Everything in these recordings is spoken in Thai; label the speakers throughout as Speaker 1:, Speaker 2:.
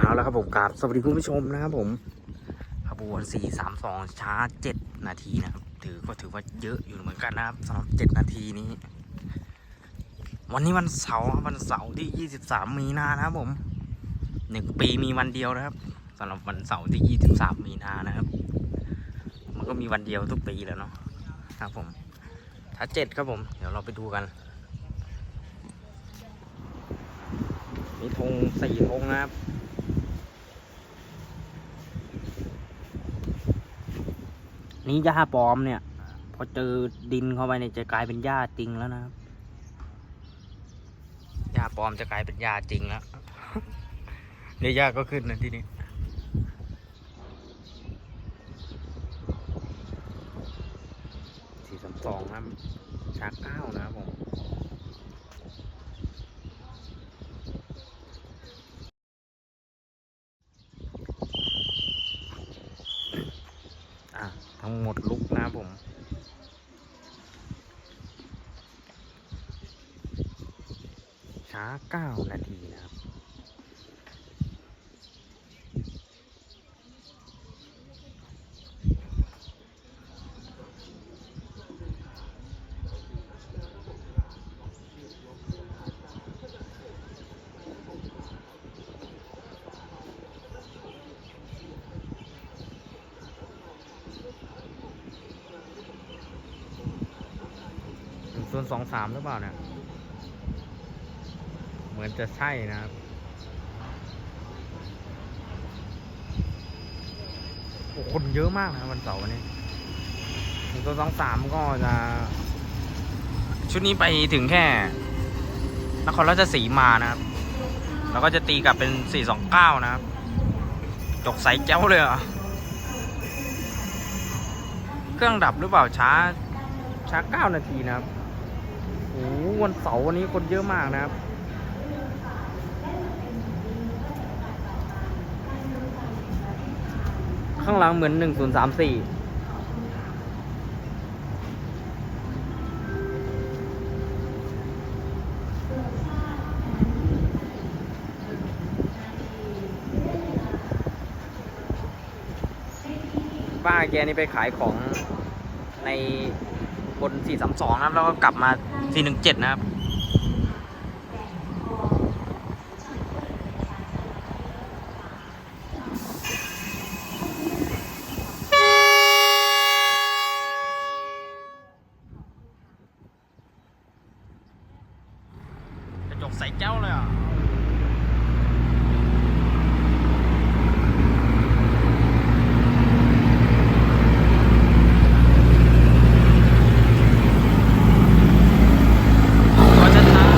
Speaker 1: เอาละครับผมกราบสวัสดีคุณผู้ชมนะครับผมขบวน432 ช้า 7 นาทีนะครับ ถือก็ถือว่าเยอะอยู่เหมือนกันนะครับสำหรับ 7 นาทีนี้ วันนี้วันเสาร์วันเสาร์ที่ 23 มีนานะครับผมหนึ่งปีมีวันเดียวนะครับสำหรับวันเสาร์ที่ 23 มีนานะครับ มันก็มีวันเดียวทุกปีแล้วเนาะครับผมถ้าเจ็ดครับผม เดี๋ยวเราไปดูกัน มีธงสี่ธงนะครับ นี้หญ้าปลอมเนี่ย พอเจอดินเข้าไปเนี่ยจะกลายเป็นหญ้าจริงแล้วนะครับหญ้าปลอมจะกลายเป็นหญ้าจริงแล้วเดี๋ยวหญ้าก็ขึ้นนะที่นี้สี่สามสองนะชาเก้านะผม อะ ทั้งหมดลุกนะครับผม ช้าเก้านาทีนะครับถึงส่วนสองสามหรือเปล่าเนี่ย เหมือนจะใช่นะครับ โอ้คนเยอะมากนะวันเสาร์วันนี้หนึ่งส่วสองสามก็จะ ชุดนี้ไปถึงแค่ นครราชสีมานะครับ แล้วก็จะตีกลับเป็นสี่สองเก้านะครับ จกใสแจ้วเลยเหรอะเครื่องดับหรือเปล่าช้าช้าเก้านาทีนะครับโอ้วันเสาร์วันนี้คนเยอะมากนะครับ ข้างหลังเหมือนหนึ่งศูนย์สามสี่ป้าแกนี่ไปขายของในบน 432 นะครับ แล้วก็กลับมา 417 นะครับ กระ จกใสเจ้าเลยอะขอช้าๆ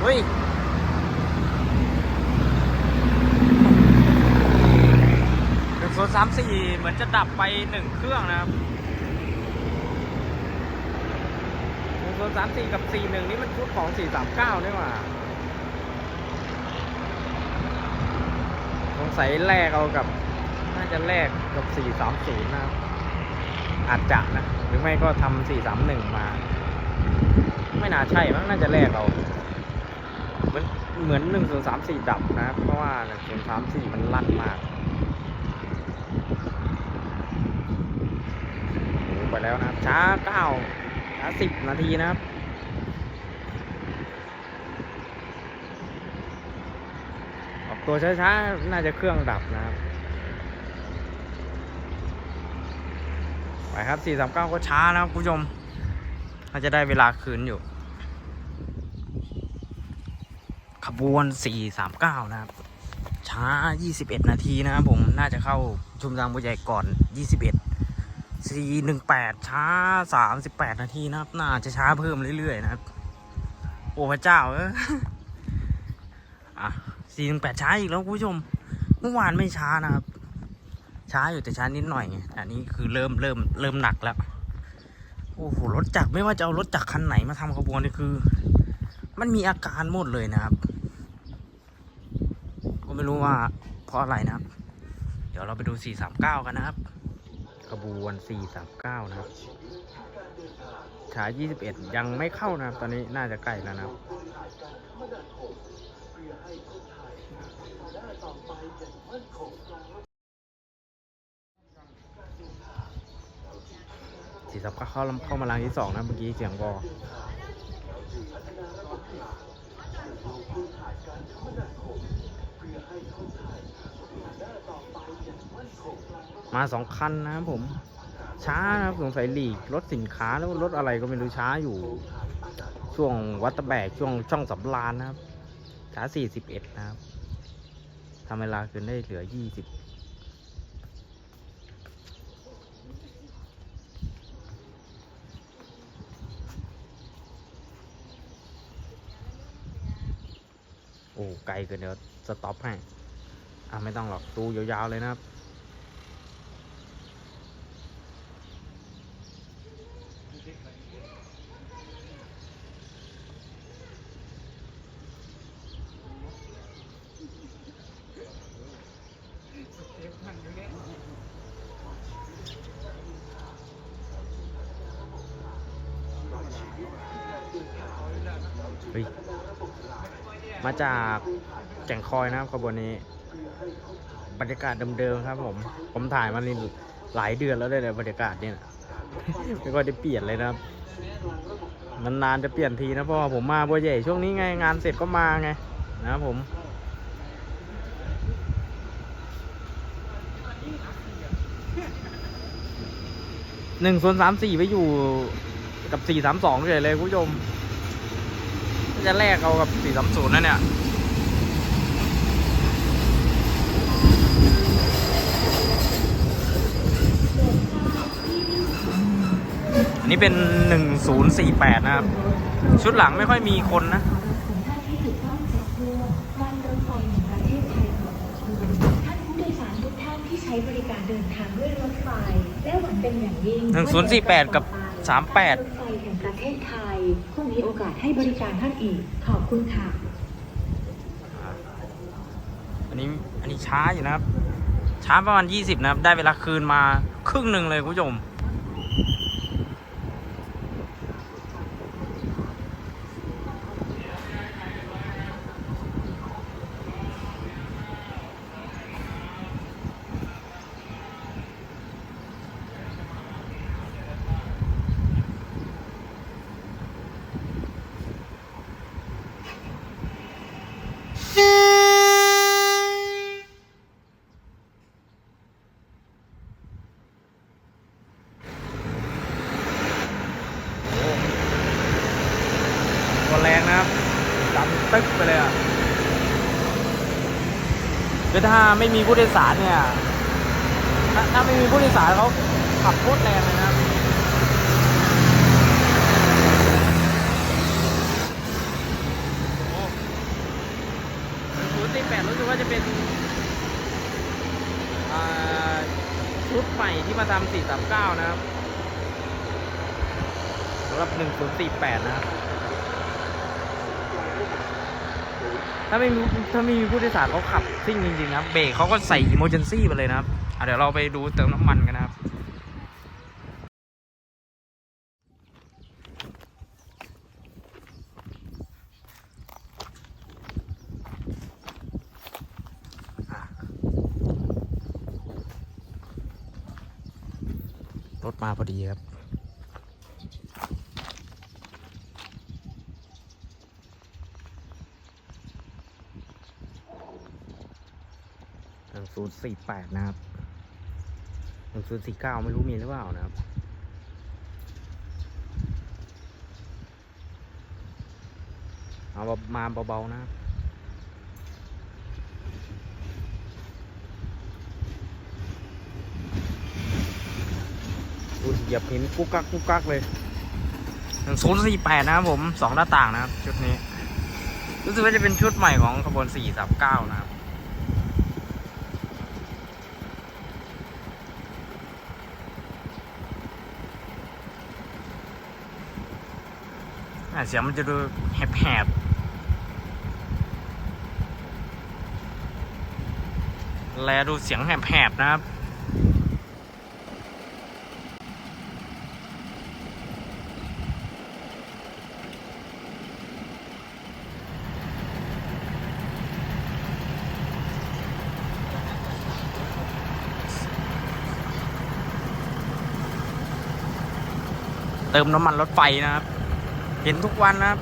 Speaker 1: เฮ้ยหนึ่งศูนสามสี่เหมือนจะดับไปหนึ่งเครื่องนะครับหนึ่งศูนย์ สี่กับสี่หนึ่งนี่มันชุดของสี่สามเก้านี่หว่าสงสัยแลกเอากับ น่าจะแลกกับสี่สามศูนย์นะครับ อาจจะนะ หรือไม่ก็ทำสี่สามหนึ่งมา ไม่น่าใช่มั้งน่าจะแลกเอา เหมือนเหมือนหนึ่งศูนย์สามสี่ดับนะครับ เพราะว่าหนึ่งศูนย์สามสี่มันลั่นมากโอ้ไปแล้วนะครับช้าเก้าช้าสิบนาทีนะครับ ออก ตัวช้าๆ น่าจะเครื่องดับนะครับ ไปครับ 439 ก็ช้านะครับคุณผู้ชมน่าจะได้เวลาคืนอยู่ ขบวน 439 นะครับ ช้า 21 นาทีนะครับผมน่าจะเข้าชุมทางบัวใหญ่ก่อน 21 418 ช้า 38 นาทีนะครับ น่าจะช้าเพิ่มเรื่อยๆนะครับ โอ้พระเจ้าเออ 418ช้าอีกแล้วคุณผู้ชม เมื่อวานไม่ช้านะครับ ช้าอยู่แต่ช้านิดหน่อยไงอันนี้คือเริ่มเริ่มเริ่มหนักแล้ว โอ้โหรถจักรไม่ว่าจะเอารถจักรคันไหนมาทำขบวนนี่คือ มันมีอาการหมดเลยนะครับ ก็ไม่รู้ว่าเพราะอะไรนะครับ เดี๋ยวเราไปดู439กันนะครับขบวน 439 นะครับฉาย 21 ยังไม่เข้านะครับ ตอนนี้น่าจะใกล้แล้วนะครับ สี่สับก็เข้าเข้ามารางที่สองนะเมื่อกี้เสียงบอมาสองคันนะครับผม ช้านะครับสงสัยหลีกรถสินค้าแล้วรถอะไรก็ไม่รู้ช้าอยู่ ช่วงวัดตะแบกช่วงช่องสำรานนะครับ ช้า 41 นะครับทำเวลาเกินได้เหลือ 20 ไกลเกินเดี๋ยวสต็อปให้ อะไม่ต้องหรอก ตูยาวๆเลยนะครับ มาจากแก่งคอยนะครับขบวนนี้ บรรยากาศเดิมๆครับ ผม ผมถ่ายมานี่หลายเดือนแล้วด้วยเนี่ยบรรยากาศเนี่ยไม่ค่อยได้เปลี่ยนเลยนะครับมันนานจะเปลี่ยนทีนะเพราะว่าผมมาบัวใหญ่ช่วงนี้ไงงานเสร็จก็มาไง นะครับผมหนึ่งส่วนสามสี่ไปอยู่กับสี่สามสองเลยเลยคุณผู้ชม จะแลกเอากับ 430นั่นเนี่ยอันนี้เป็น 1048 นะครับ ชุดหลังไม่ค่อยมีคนนะ
Speaker 2: ท่านที่ถูกต้องจากทั่วการรถไฟแห่งประเทศไทยขอขอบคุณท่านผู้โดยสารทุกท่านที่ใช้บริการเดินทางด้วยรถไฟและหวังเป็นอย่างยิ่ง
Speaker 1: หนึ่งศูนย์สี่แปดกับสามแปด
Speaker 2: รถไฟแห่งประเทศไทยคงมีโอกาสให้บริการท่านอีก ขอบคุณค่ะ
Speaker 1: อันนี้อันนี้ช้าอยู่นะครับ ช้าประมาณ 20 นะครับ ได้เวลาคืนมาครึ่งหนึ่งเลยคุณผู้ชม ตัวแรงนะครับดันตึ๊กไปเลยอะ คือถ้าไม่มีผู้โดยสารเนี่ย ถ้าไม่มีผู้โดยสารเขาขับโคตรแรงเลยนะครับศูนย์สี่แปดรู้สึกว่าจะเป็นชุดใหม่ที่มาทำสี่สามเก้านะครับสำหรับหนึ่งศูนย์สี่แปดนะครับ ถ้าไม่มีถ้าไม่มีผู้โดยสารเขาขับซิ่งจริงๆนะครับเบรกเขาก็ใส่อิโมเจนซี่ไปเลยนะครับอะเดี๋ยวเราไปดูเติมน้ำมันกันนะครับ รถมาพอดีครับ หนึ่ง ศูนย์สี่แปดนะครับหนึ่งศูนย์สี่เก้าไม่รู้มีหรือเปล่านะครับเอาแบบมาเบาๆนะครับอุ้ยเหยียบหินกุ๊กกักกุ๊กกักเลยหนึ่งศูนย์สี่แปดนะครับผมสองหน้าต่างนะครับ ชุดนี้ รู้สึกว่าจะเป็นชุดใหม่ของขบวนสี่สามเก้านะครับ เสียงมันจะดูแหบๆ แลดูเสียงแหบๆ นะครับเติมน้ำมันรถไฟนะครับ เห็นทุกวันนะครับ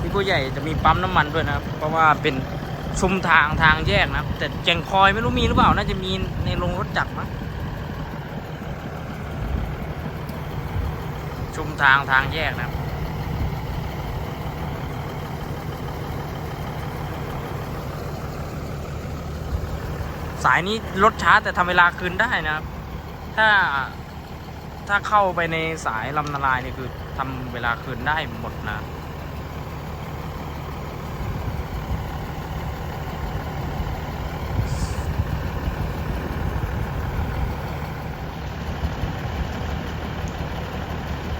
Speaker 1: ที่ผู้ใหญ่จะมีปั๊มน้ำมันด้วยนะครับ เพราะว่าเป็นชุมทางทางแยกนะครับ แต่แจงคอยไม่รู้มีหรือเปล่า น่าจะมีในโรงรถจักรมั้งชุมทางทางแยกนะครับสายนี้รถช้าแต่ทำเวลาคืนได้นะครับ ถ้า ถ้าเข้าไปในสายลำนาลายนี่คือทำเวลาคืนได้หมดนะ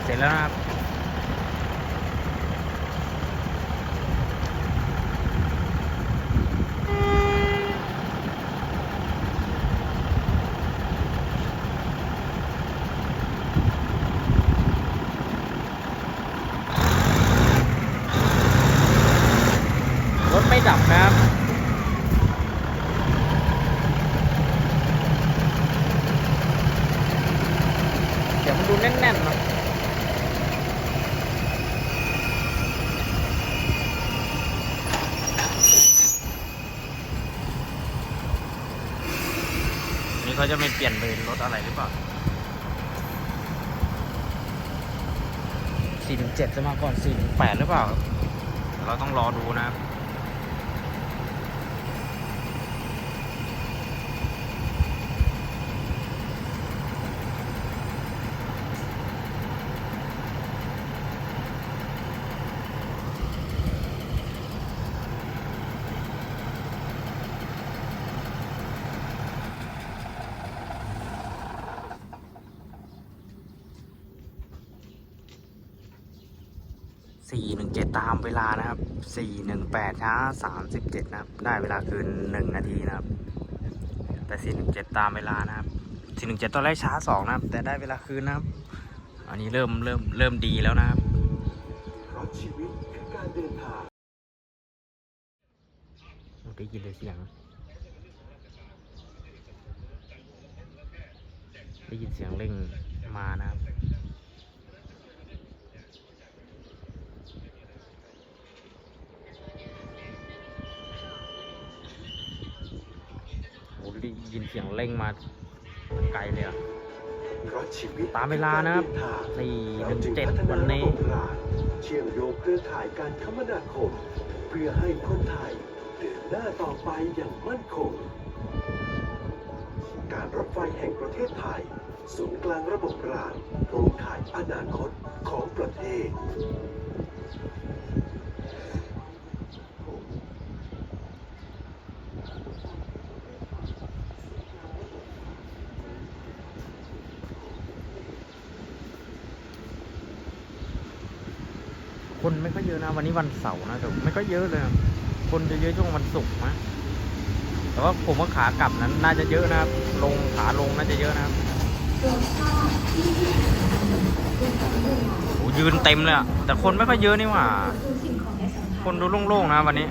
Speaker 1: เสร็จแล้วนะครับ รถไม่ดับนะครับ เดี๋ยวมันดู แน่นๆเนอะนี่เขาจะไม่เปลี่ยนเลยรถอะไรหรือเปล่าสี่ถึงเจ็ดจะมาก่อนสี่ถึงแปดหรือเปล่าครับเดี๋ยวเราต้องรอดูนะครับ สี่หนึ่งเจ็ดตามเวลานะครับสี่หนึ่งแปดช้าสามสิบเจ็ดนะครับ ได้เวลาคืนหนึ่งนาทีนะครับ แต่สี่หนึ่งเจ็ดตามเวลานะครับสี่หนึ่งเจ็ดตอนแรกช้าสองนะครับ แต่ได้เวลาคืนนะครับ อันนี้เริ่มเริ่มเริ่มดีแล้วนะครับ
Speaker 3: เพราะชีวิตคือการเดินทาง
Speaker 1: ได้ยินเลยเสียงได้ยินเสียงเร่งมานะครับ โอ้ได้ยินเสียงเร่งมาไกลเลยอะ
Speaker 3: เพราะชีวิต
Speaker 1: ตามเวลานะครับ
Speaker 3: อการเดินทาง
Speaker 1: สี่ห
Speaker 3: เรา
Speaker 1: นึ่ง
Speaker 3: จึง
Speaker 1: เจ็ด
Speaker 3: พัฒ
Speaker 1: วัน
Speaker 3: นาระ
Speaker 1: นี้
Speaker 3: บบรางเชื่อมโยงเครือข่ายการคมนาคม เพื่อให้คนไทยเดินหน้าต่อไปอย่างมั่นคง การรถไฟแห่งประเทศไทยศูนย์กลางระบบรางโครงข่ายอนาคตของประเทศ
Speaker 1: คนไม่ค่อยเยอะนะ วันนี้วันเสาร์นะแต่ไม่ค่อยเยอะเลย คนจะเยอะช่วงวันศุกร์นะแต่ว่าผมว่าขากลับนั้นน่าจะเยอะนะครับ ลงขาลงน่าจะเยอะนะครับโอ้ยืนเต็มเลยอะแต่คนไม่ค่อยเยอะนี่หว่า คนดูโล่งๆนะวันนี้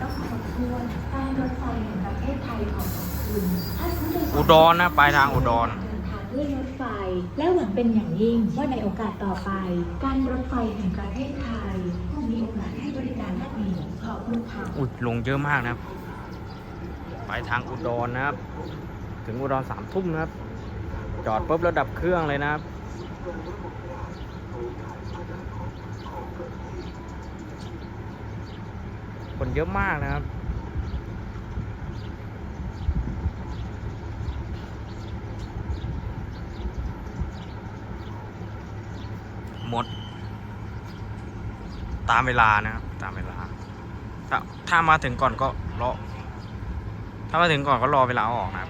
Speaker 2: อุดร
Speaker 1: นะปลายทางอุดร
Speaker 2: ด้วยรถไฟ และหวังเป็นอย่างยิ่งว่าในโอกาสต่อไป การรถไฟแห่งประเทศไทย อบคุณค่ะ
Speaker 1: อุยลงเยอะมากนะครับ ไปทางอุดรนะครับ ถึงอุดรสามทุ่มนะครับ จอดปุ๊บแล้วดับเครื่องเลยนะครับคนเยอะมากนะครับ หมด ตามเวลานะครับ ตามเวลา ถ้าถ้ามาถึงก่อนก็รอ ถ้ามาถึงก่อนก็รอเวลาเอาออกนะครับ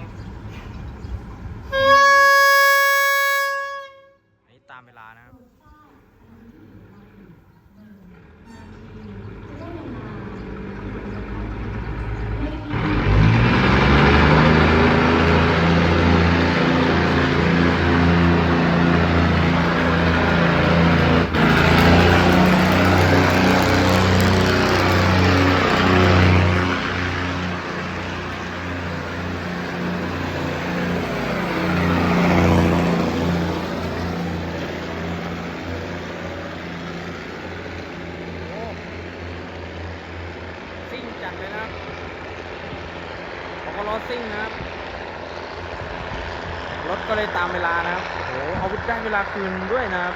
Speaker 1: เวลาคืนด้วยนะครับ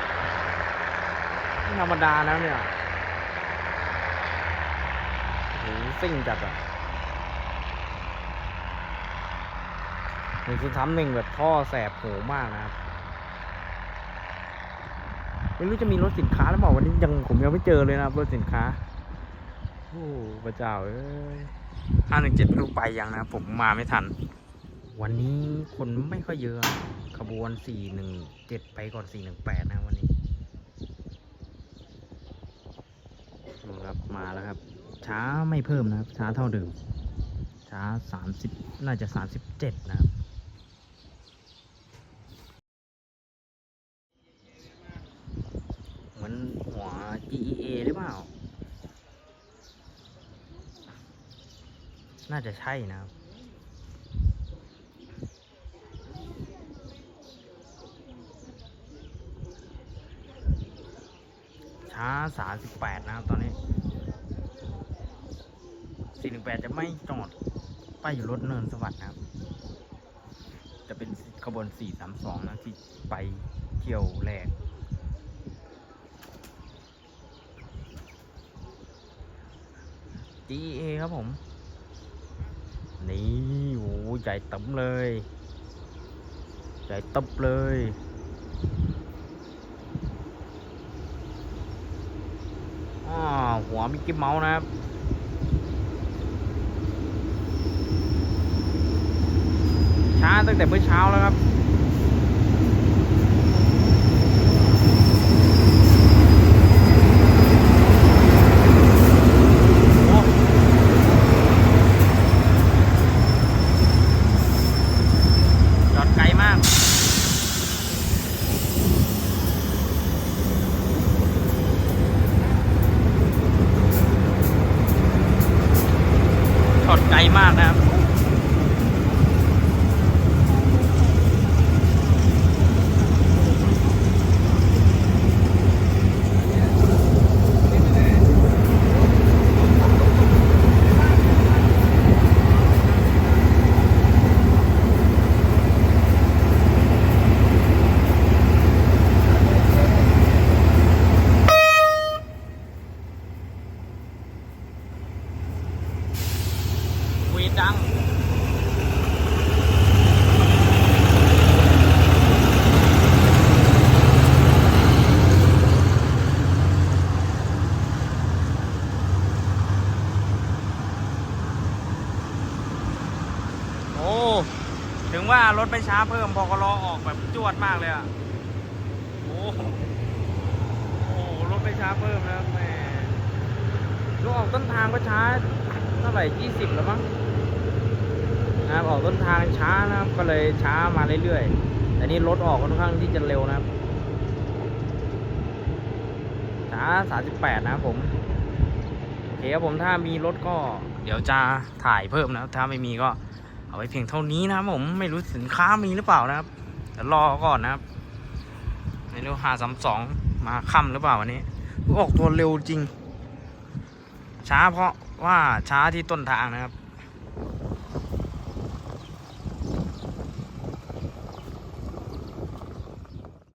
Speaker 1: ไม่ธรรมดานะเนี่ยโหซิ่งจัดอะหนึ่งศูนย์สามหนึ่งแบบท่อแสบหูมากนะครับไม่รู้จะมีรถสินค้าหรือเปล่าวันนี้ยังผมยังไม่เจอเลยนะครับรถสินค้าโอ้พระเจ้าเอ้ยห้าหนึ่งเจ็ดรู้ไปยังนะผมมาไม่ทัน วันนี้คนไม่ค่อยเยอะ ขบวนสี่หนึ่งเจ็ดไปก่อนสี่หนึ่งแปดนะวันนี้ดูครับมาแล้วครับ ช้าไม่เพิ่มนะครับ ช้าเท่าเดิม ช้าสามสิบน่าจะสามสิบเจ็ดนะครับเหมือนหัว GEA หรือเปล่า น่าจะใช่นะครับ ช้าสามสิบแปดนะครับตอนนี้สี่หนึ่งแปดจะไม่จอดป้ายอยู่รถเนินสวัสดนะครับ จะเป็นขบวนสี่สามสองนะที่ไปเที่ยวแรก GA ครับผม นี่โอ้ใหญ่ตึ๋มเลย ใหญ่ตึบเลยอ้า หัวมิกกี้เมาส์นะครับช้าตั้งแต่เมื่อเช้าแล้วครับ โอ้จอดไกลมาก จอดไกลมากนะครับ วีดดัง โอ้ ถึงว่ารถไม่ช้า เพิ่มพอกรอออกแบบจวดมากเลยอะโอ้โหรถไม่ช้าเพิ่มนะครับแม่รถออกต้นทางก็ช้าเท่าไหร่ยี่สิบแล้วมั้งนะครับออกต้นทางช้านะครับ ก็เลยช้ามาเรื่อยๆแต่นี่รถออกค่อนข้างที่จะเร็วนะครับช้าสามสิบแปดนะครับผมโอเคครับผมถ้ามีรถก็ เดี๋ยวจะถ่ายเพิ่มนะ ถ้าไม่มีก็ เอาไว้เพียงเท่านี้นะครับผมไม่รู้สินค้ามีหรือเปล่านะครับแต่รอก่อนนะครับไม่รู้หาสามสองมาค่ำหรือเปล่าวันนี้ออกตัวเร็วจริง ช้าเพราะว่าช้าที่ต้นทางนะครับ